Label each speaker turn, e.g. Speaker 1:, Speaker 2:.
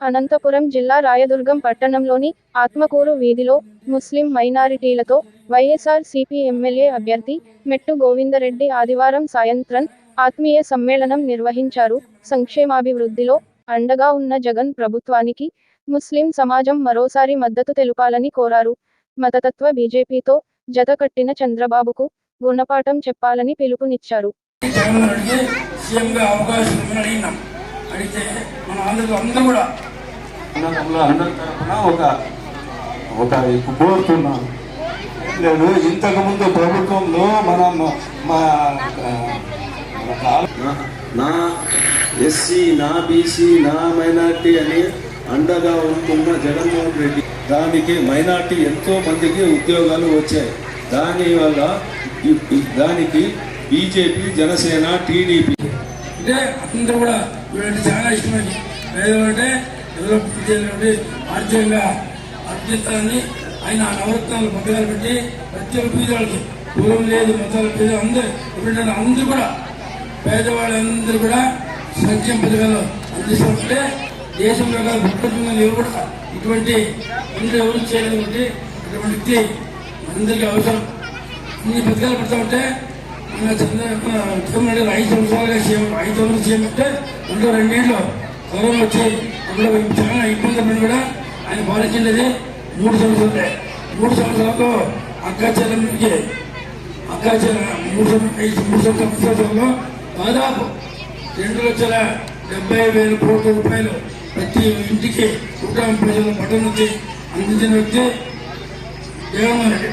Speaker 1: అనంతపురం జిల్లా రాయదుర్గం పట్టణంలోని ఆత్మకూరు వీధిలో ముస్లిం మైనారిటీలతో వైఎస్ఆర్ సిపి ఎమ్మెల్యే అభ్యర్థి మెట్టు గోవిందరెడ్డి ఆదివారం సాయంత్రం ఆత్మీయ సమ్మేళనం నిర్వహించారు. సంక్షేమాభివృద్ధిలో అండగా ఉన్న జగన్ ప్రభుత్వానికి ముస్లిం సమాజం మరోసారి మద్దతు తెలపాలని కోరారు. మతతత్వ బీజేపీతో జత కట్టిన చంద్రబాబుకు గుణపాఠం చెప్పాలని పిలుపునిచ్చారు.
Speaker 2: అయితే మన అందరూ అందరూ కూడా
Speaker 3: అన్నదమ్ముల అందరి తరఫున ఒక ఒక కోరుతున్నాను నేను ఇంతకు ముందు ప్రభుత్వంలో మనం మా
Speaker 4: నా- ఎస్సీ నా బీసీ నా మైనార్టీ అని అండగా ఉంటున్న జగన్మోహన్ రెడ్డి దానికి మైనార్టీ ఎంతో మందికి ఉద్యోగాలు వచ్చాయి. దాని వల్ల ఈ- ఈ- దానికి బీజేపీ జనసేన టీడీపీ
Speaker 2: అంటే అందరూ కూడా చాలా ఇష్టమైంది. లేదంటే డెవలప్ చేయాలంటే ఆర్థికంగా అభ్యంతరాన్ని ఆయన నవరత్నాలు పెట్టి ప్రతి ఒక్క పేదవాళ్ళకి పూర్వం లేదు మతాల పేద అందరూ ఇప్పుడు అందరూ కూడా పేదవాళ్ళందరూ కూడా సంక్షేమ పథకాలు అందిస్తుంటే దేశంలో కాదు ప్రపంచంలో ఎవరు కూడా ఇటువంటి అందరూ ఎవరు చేయలేదు కాబట్టి ఇటువంటి వ్యక్తి అందరికీ అవసరం. ఇన్ని పథకాలు పెడతా ఉంటే మన చంద్ర జగన్మోహన్ ఐదు సంవత్సరాలుగా ఐదు సంవత్సరాలు చేయమంటే రెండు రెండేళ్ళు కరోనా వచ్చి అందులో చాలా ఇబ్బంది పడి కూడా ఆయన పాలించినది మూడు సంవత్సరాలే మూడు సంవత్సరాలతో అక్క చెల్లెమ్మకి మూడు ఐదు మూడు సంవత్సరాల సంవత్సరంలో దాదాపు రెండు లక్షల డెబ్బై వేల కోట్ల రూపాయలు ప్రతి ఇంటికి కుటుంబ ప్రజల పట్టణం నుంచి అందించిన వ్యక్తి జగన్మోహన్ రెడ్డి.